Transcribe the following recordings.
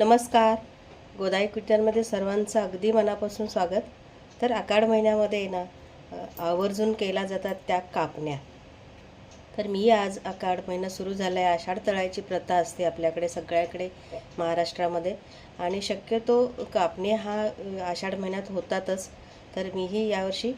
नमस्कार. गोदाई किचनमध्ये सर्वांचं अगदी मनापासून स्वागत. तर आकाड महिन्यामध्ये ना आवर्जून केला जातात त्या कापण्या. तर मी आज आकाड महिना सुरू झाला आहे आषाढ तळायची प्रथा असते आपल्याकडे सगळ्याकडे महाराष्ट्रामध्ये. आणि शक्यतो कापणे हा आषाढ महिन्यात होतातच. तर मीही यावर्षी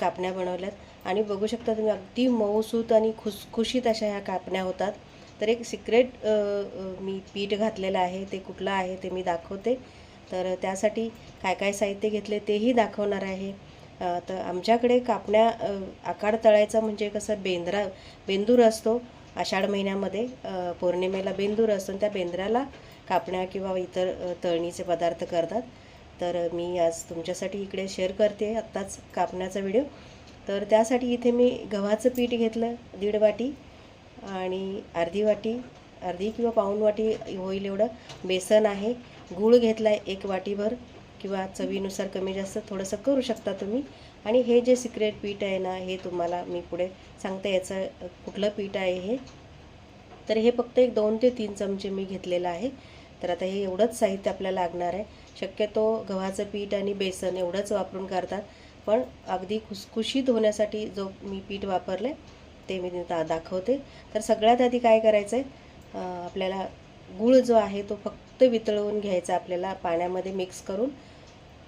कापण्या बनवल्यात. आणि बघू शकता तुम्ही अगदी मऊसूत आणि खुसखुशीत अशा ह्या कापण्या होतात. तर एक सिक्रेट मी पीठ घातलेलं आहे ते कुठलं आहे ते मी दाखवते. तर त्यासाठी काय काय साहित्य घेतले तेही दाखवणार आहे. तर आमच्याकडे कापण्या आकार तळायचा म्हणजे कसं बेंद्रा बेंदूर असतो आषाढ महिन्यामध्ये. पौर्णिमेला बेंदूर असतो आणि त्या बेंद्राला कापण्या किंवा इतर तळणीचे पदार्थ करतात. तर मी आज तुमच्यासाठी इकडे शेअर करते आत्ताच कापण्याचा व्हिडिओ तर त्यासाठी इथे मी गव्हाचं पीठ घेतलं दीड वाटी. आणि अर्धी वाटी अर्धी किंवा पाऊण वाटी होईल एवढं. बेसन आहे. गूळ घेतला आहे एक वाटीभर किंवा चवीनुसार कमी जास्त थोडंसं करू शकता तुम्ही. आणि हे जे सिक्रेट पीठ आहे ना हे तुम्हाला मी पुढे सांगते. याचं कुठलं पीठ आहे हे. तर हे फक्त एक दोन ते तीन चमचे मी घेतलेलं आहे. तर आता हे एवढंच साहित्य आपल्याला लागणार आहे. शक्यतो गव्हाचं पीठ आणि बेसन एवढंच वापरून करतात. पण अगदी खुसखुशीत होण्यासाठी जो मी पीठ वापरलं आहे ते मी दा दाखवते. तर सगळ्यात आधी काय करायचं आहे आपल्याला गूळ जो आहे तो फक्त वितळवून घ्यायचा आपल्याला पाण्यामध्ये मिक्स करून.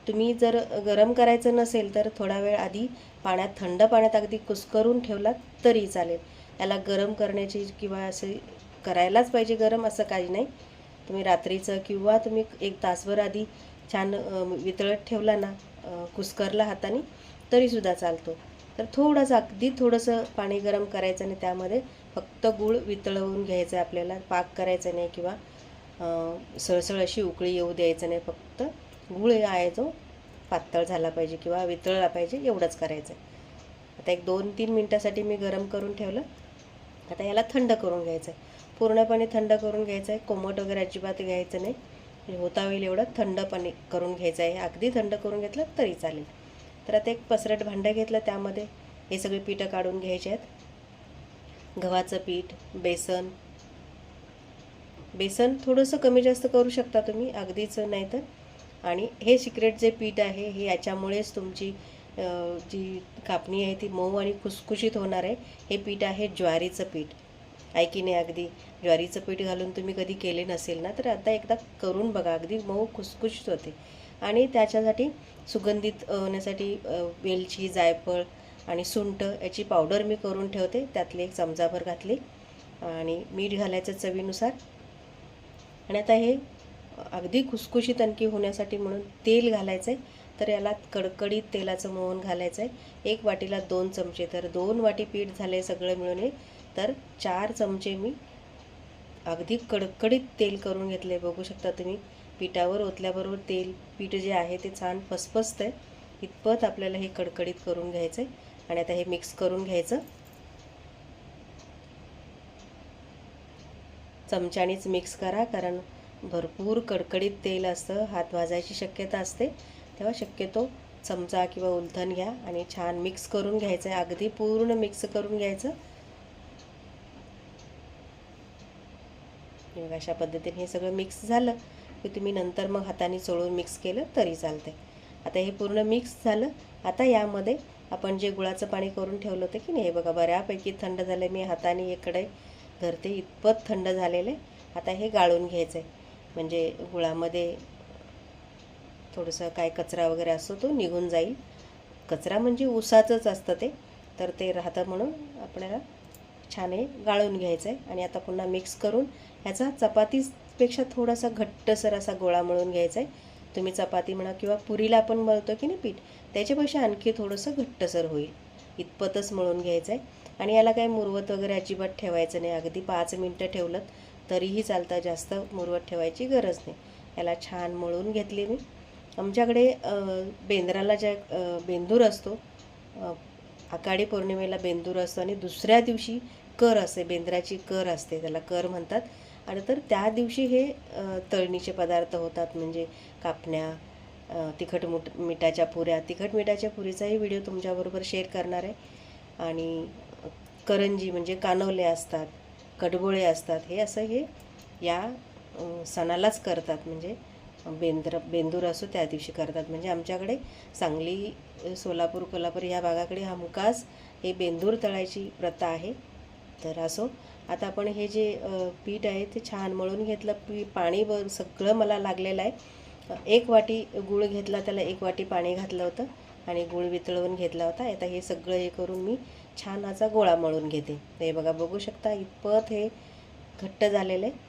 तुम्ही जर गरम करायचं नसेल तर थोडा वेळ आधी पाण्यात थंड पाण्यात अगदी कुस्करून ठेवलात तरी चालेल. याला गरम करण्याची किंवा असे करायलाच पाहिजे गरम असं काही नाही. तुम्ही रात्रीचं किंवा तुम्ही एक तासभर आधी छान वितळत ठेवला ना कुस्करला हाताने तरीसुद्धा चालतो. तर थोडंसं अगदी थोडंसं पाणी गरम करायचं आणि त्यामध्ये फक्त गूळ वितळवून घ्यायचं आहे आपल्याला. पाक करायचा नाही किंवा सळसळ अशी उकळी येऊ द्यायचं नाही. फक्त गूळ आहे जो पातळ झाला पाहिजे किंवा वितळला पाहिजे एवढंच करायचं आहे. आता एक दोन तीन मिनटासाठी मी गरम करून ठेवलं. आता याला थंड करून घ्यायचं आहे. पूर्णपणे थंड करून घ्यायचं आहे. कोमट वगैरे अजिबात घ्यायचं नाही. होता होईल एवढं थंड पाणी करून घ्यायचं आहे. अगदी थंड करून घेतलं तरी चालेल. तर आता एक पसरट भांडं घेतलं त्यामध्ये. हे सगळे पिठं काढून घ्यायचे आहेत. गव्हाचं पीठ बेसन. बेसन थोडंसं कमी जास्त करू शकता तुम्ही अगदीच नाही तर. आणि हे सिक्रेट जे पीठ आहे हे याच्यामुळेच तुमची जी कापणी आहे ती मऊ आणि खुसखुशीत होणार आहे. हे पीठ आहे ज्वारीचं पीठ. आहे की नाही अगदी. ज्वारीचं पीठ घालून तुम्ही कधी केले नसेल ना तर आता एकदा करून बघा. अगदी मऊ खुसखुशीत होते. आणि त्याच्यासाठी सुगंधित होण्यासाठी वेलची जायफळ आणि सुंठ याची पावडर मी करून ठेवते. त्यातली एक चमचाभर घातली आणि मीठ घालायचं चवीनुसार. आणि आता हे अगदी खुसखुशीत आणखी होण्यासाठी म्हणून तेल घालायचं आहे तर याला कडकडीत तेलाचं मोहन घालायचं आहे एक वाटीला दोन चमचे. तर दोन वाटी पीठ झाले सगळं मिळून हे. तर चार चमचे मी अगदी कडकडीत तेल करून घेतले बघू शकता तुम्ही. पिठावर ओतल्याबरोबर तेल पीठ जे आहे ते छान फसफसतं आहे इतपत आपल्याला हे कडकडीत करून घ्यायचं आहे आणि आता हे मिक्स करून घ्यायचं. चमच्यानेच मिक्स करा कारण भरपूर कडकडीत तेल असतं हात भाजायची शक्यता असते. तेव्हा शक्यतो चमचा किंवा उलथन घ्या आणि छान मिक्स करून घ्यायचं आहे अगदी पूर्ण मिक्स करून घ्यायचं. अशा पद्धतीने हे सगळं मिक्स झालं. की तुम्ही नंतर मग हाताने चोळून मिक्स केलं तरी चालते आता हे पूर्ण मिक्स झालं. आता यामध्ये आपण जे गुळाचं पाणी करून ठेवलं होतं की नाही हे बघा बऱ्यापैकी थंड झालं. मी हाताने इकडे धरते इतपत थंड झालेलं आहे. आता हे गाळून घ्यायचं आहे म्हणजे गुळामध्ये थोडंसं काय कचरा वगैरे असतो तो निघून जाईल. कचरा म्हणजे उसाचंच असतं ते. तर ते राहतं म्हणून आपल्याला छान हे गाळून घ्यायचं आहे आणि आता पुन्हा मिक्स करून ह्याचा चपातीच पेक्षा थोडासा घट्टसर असा गोळा मळून घ्यायचा आहे तुम्ही चपाती म्हणा किंवा पुरीला आपण मळतो की नाही पीठ त्याच्यापेक्षा आणखी थोडंसं घट्टसर होईल. इतपतच मळून घ्यायचं आहे आणि याला काय मुरवत वगैरे अजिबात ठेवायचं नाही. अगदी पाच मिनटं ठेवलं तरीही चालतं. जास्त मुरवत ठेवायची गरज नाही. याला छान मळून घेतली मी. आमच्याकडे बेंद्राला ज्या बेंदूर असतो आकाडी पौर्णिमेला बेंदूर असतो आणि दुसऱ्या दिवशी कर असते बेंद्राची कर असते त्याला कर म्हणतात. आणि तर त्या दिवशी हे तळणीचे पदार्थ होतात म्हणजे कापण्या तिखट मुठ मिठाच्या पुऱ्या. तिखट मिठाच्या पुरीचाही व्हिडिओ तुमच्याबरोबर शेअर करणार आहे. आणि करंजी म्हणजे कानवले असतात कडबोळे असतात हे असं हे या सणालाच करतात. म्हणजे बेंद्र बेंदूर असो त्या दिवशी करतात. म्हणजे आमच्याकडे सांगली सोलापूर कोल्हापूर ह्या भागाकडे हमखास हे बेंदूर तळायची प्रथा आहे. तर असो आता आपण हे जे पीठ आहे ते छान मळून घेतलं. पी पाणी ब सगळं मला लागलेलं आहे. एक वाटी गूळ घेतला त्याला एक वाटी पाणी घातलं होतं आणि गूळ वितळवून घेतला होता. आता हे सगळं हे करून मी छान असा गोळा मळून घेते. हे बघा बघू शकता इतपत हे घट्ट झालेलं आहे.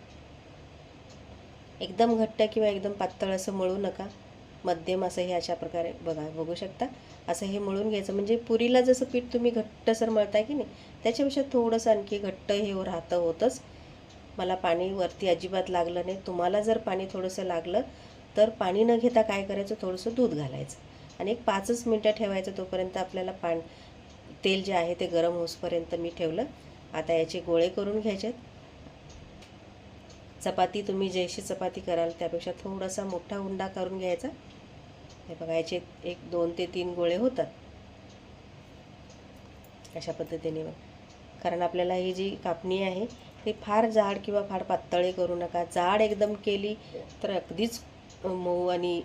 एकदम घट्ट किंवा एकदम पातळ असं मळू नका. मध्यम असं हे अशा प्रकारे बघा बघू शकता. असं हे मळून घ्यायचं. म्हणजे पुरीला जसं पीठ तुम्ही घट्टसर मळताय की नाही त्याच्यापेक्षा थोडंसं आणखी घट्ट हे राहतं होतंच. मला पाणी वरती अजिबात लागलं नाही. तुम्हाला जर पाणी थोडंसं लागलं तर पाणी न घेता काय करायचं? थोडंसं दूध घालायचं. आणि एक पाचच मिनटं ठेवायचं तोपर्यंत आपल्याला पाण तेल जे आहे ते गरम होसपर्यंत मी ठेवलं. आता याचे गोळे करून घ्यायचे चपाती तुम्ही जैशी चपाती कराल त्यापेक्षा थोडासा मोठा उंडा करून घ्यायचा. हे बघा याचे एक दोन ते तीन गोळे होतात. अशा पद्धतीने बघ. कारण आपल्याला ही जी कापणी आहे ती फार जाड किंवा फार पातळी करू नका. जाड एकदम केली तर अगदीच मऊ आणि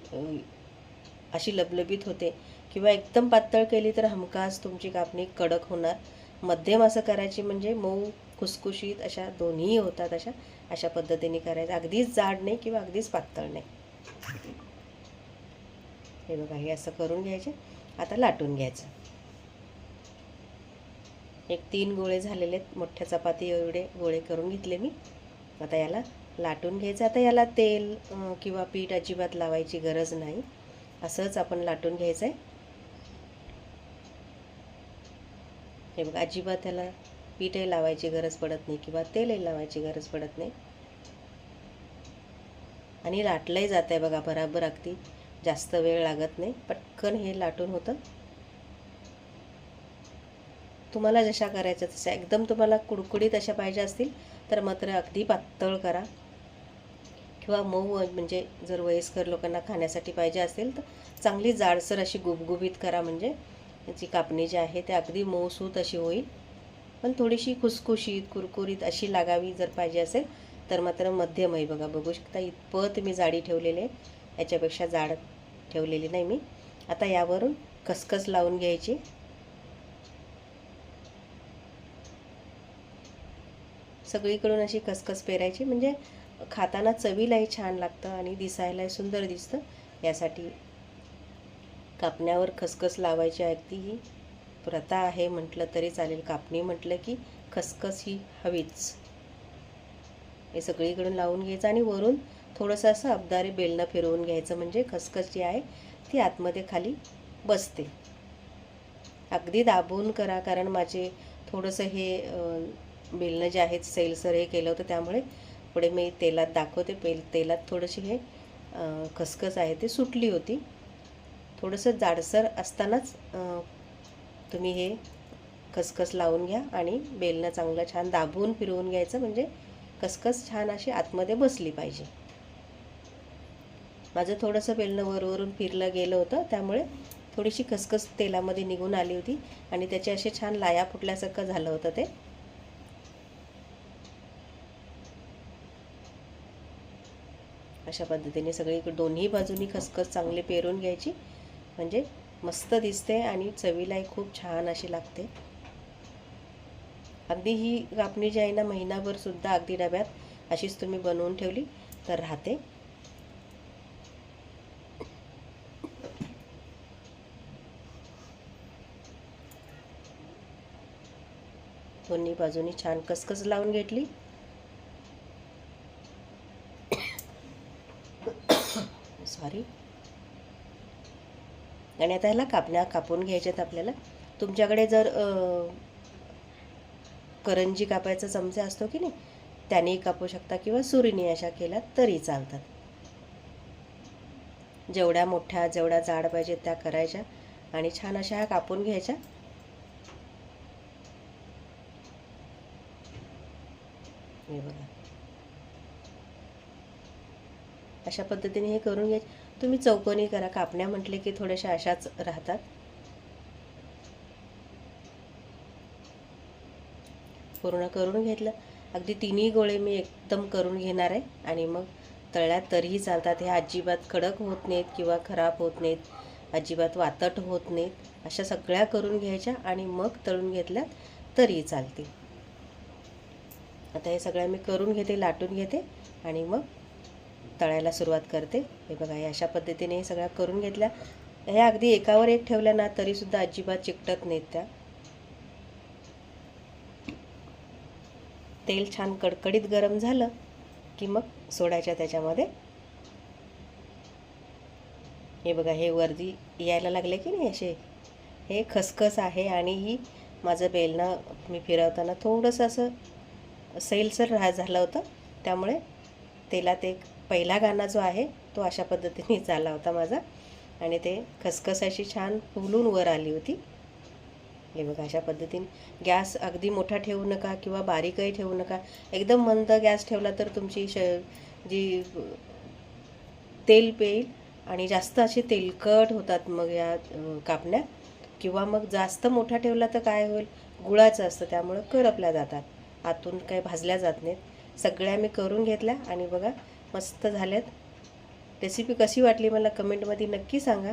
अशी लबलबीत होते. किंवा एकदम पातळ केली तर हमखास तुमची कापणी कडक होणार. मध्यम असं करायची म्हणजे मऊ खुसखुशीत अशा दोन्ही होतात अशा अशा पद्धतीने करायचं. अगदीच जाड नाही किंवा अगदीच पातळ नाही. हे बघा हे असं करून घ्यायचे. आता लाटून घ्यायचं. एक तीन गोळे झालेले आहेत. मोठ्या चपाती एवढे गोळे करून घेतले मी. आता याला लाटून घ्यायचं. आता याला तेल किंवा पीठ अजिबात लावायची गरज नाही. असंच आपण लाटून घ्यायचं आहे हे बघा अजिबात त्याला पीठही लावायची गरज पडत नाही किंवा तेलही लावायची गरज पडत नाही. आणि लाटलंही जात आहे बघा बराबर अगदी. जास्त वेळ लागत नाही पटकन हे लाटून होतं. तुम्हाला जशा करायच्या तशा एकदम तुम्हाला कुडकुडीत अशा पाहिजे असतील तर मात्र अगदी पातळ करा. किंवा मऊ म्हणजे जर वयस्कर लोकांना खाण्यासाठी पाहिजे असेल तर चांगली जाडसर अशी गुबगुबीत करा म्हणजे. याची कापणी जी आहे ते अगदी मऊसूत अशी होईल. पण थोडीशी खुसखुशीत कुरकुरीत अशी लागावी जर पाहिजे असेल तर मात्र मध्यम आहे बघा. बघू शकता इतपत मी जाडी ठेवलेली आहे. याच्यापेक्षा जाड ठेवलेली नाही मी. आता यावरून खसखस लावून घ्यायची. सगळीकडून अशी खसखस पेरायची. म्हणजे खाताना चवीलाही छान लागतं आणि दिसायलाही सुंदर दिसतं. यासाठी कापण्यावर खसखस लावायची अगदी ही प्रथा आहे म्हटलं तरी चालेल. कापणी म्हटलं की खसखस ही हवीच. हे सगळीकडून लावून घ्यायचं आणि वरून थोडंसं असं अबदारी बेलनं फिरवून घ्यायचं. म्हणजे खसखस जी आहे ती आतमध्ये खाली बसते. अगदी दाबून करा कारण माझे थोडंसं हे बेलणं जे आहेत सैलसर हे केलं होतं त्यामुळे पुढे मी तेलात दाखवते. पेल तेलात थोडीशी हे खसखस आहे ते सुटली होती. थोडंसं जाडसर असतानाच तुम्ही हे खसखस लावून घ्या आणि बेलनं चांगलं छान दाबून फिरवून घ्यायचं म्हणजे खसखस छान अशी आतमध्ये बसली पाहिजे. माझं थोडंसं बेलणं वरवरून फिरलं गेलं होतं त्यामुळे थोडीशी खसखस तेलामध्ये निघून आली होती आणि त्याचे असे छान लाया फुटल्यासारखं झालं होतं ते. अशा पद्धतीने सगळी दोन्ही बाजूनी खसखस चांगली पेरून घ्यायची. म्हणजे मस्त दिसते आणि चवीलाही खूप छान अशी लागते. अगदी ही कापणी जी आहे ना महिनाभर सुद्धा अगदी डब्यात अशीच तुम्ही बनवून ठेवली तर राहते. दोन्ही बाजूनी छान कसकस लावून घेतली. सॉरी आणि आता ह्याला कापण्या कापून घ्यायच्यात आपल्याला. तुमच्याकडे जर करंजी कापायचा चमचा असतो की नाही त्यानेही कापू शकता किंवा सुरीने अशा केल्या तरी चालतात. जेवढ्या मोठ्या जेवढ्या जाड पाहिजेत त्या करायच्या आणि छान अशा ह्या कापून घ्यायच्या. हे बघा. अशा पद्धतीने हे करून घ्यायचे. तुम्ही चौकोनी करा. कापण्या म्हटले की थोड्याशा अशाच राहतात. पूर्ण करून घेतलं. अगदी तिन्ही गोळे मी एकदम करून घेणार आहे. आणि मग तळल्यात तरीही चालतात. हे अजिबात कडक होत नाहीत किंवा खराब होत नाहीत. अजिबात वातट होत नाहीत. अशा सगळ्या करून घ्यायच्या आणि मग तळून घेतल्या तरीही चालतील. आता हे सगळ्या मी करून घेते लाटून घेते आणि मग तळायला सुरुवात करते. हे बघा हे अशा पद्धतीने हे सगळ्या करून घेतल्या. हे अगदी एकावर एक ठेवल्या ना तरीसुद्धा अजिबात चिकटत नाहीत त्या. तेल छान कडकडीत गरम झालं की मग सोडायच्या त्याच्यामध्ये. हे बघा हे वर्दी यायला लागले की नाही असे? हे खसखस आहे आणि ही माझं बेलणं मी फिरवताना थोडंसं असं सैलसर रा झालं होतं. त्यामुळे तेलात एक पहिला गाणा जो आहे तो अशा पद्धतीने झाला होता माझा. आणि ते खसखस अशी छान फुलून वर आली होती. हे बघा अशा पद्धतीने. गॅस अगदी मोठा ठेवू नका किंवा बारीकही ठेवू नका. एकदम मंद गॅस ठेवला तर तुमची श जी तेल पेईल आणि जास्त असे तेलकट होतात मग या कापण्या. किंवा मग जास्त मोठा ठेवला तर काय होईल? गुळाचं असतं त्यामुळं करपल्या जातात. आतून काही भाजल्या जात नाहीत. सगळ्या मी करून घेतल्या आणि बघा मस्त झाल्यात रेसिपी कशी वाटली मला कमेंटमध्ये नक्की सांगा.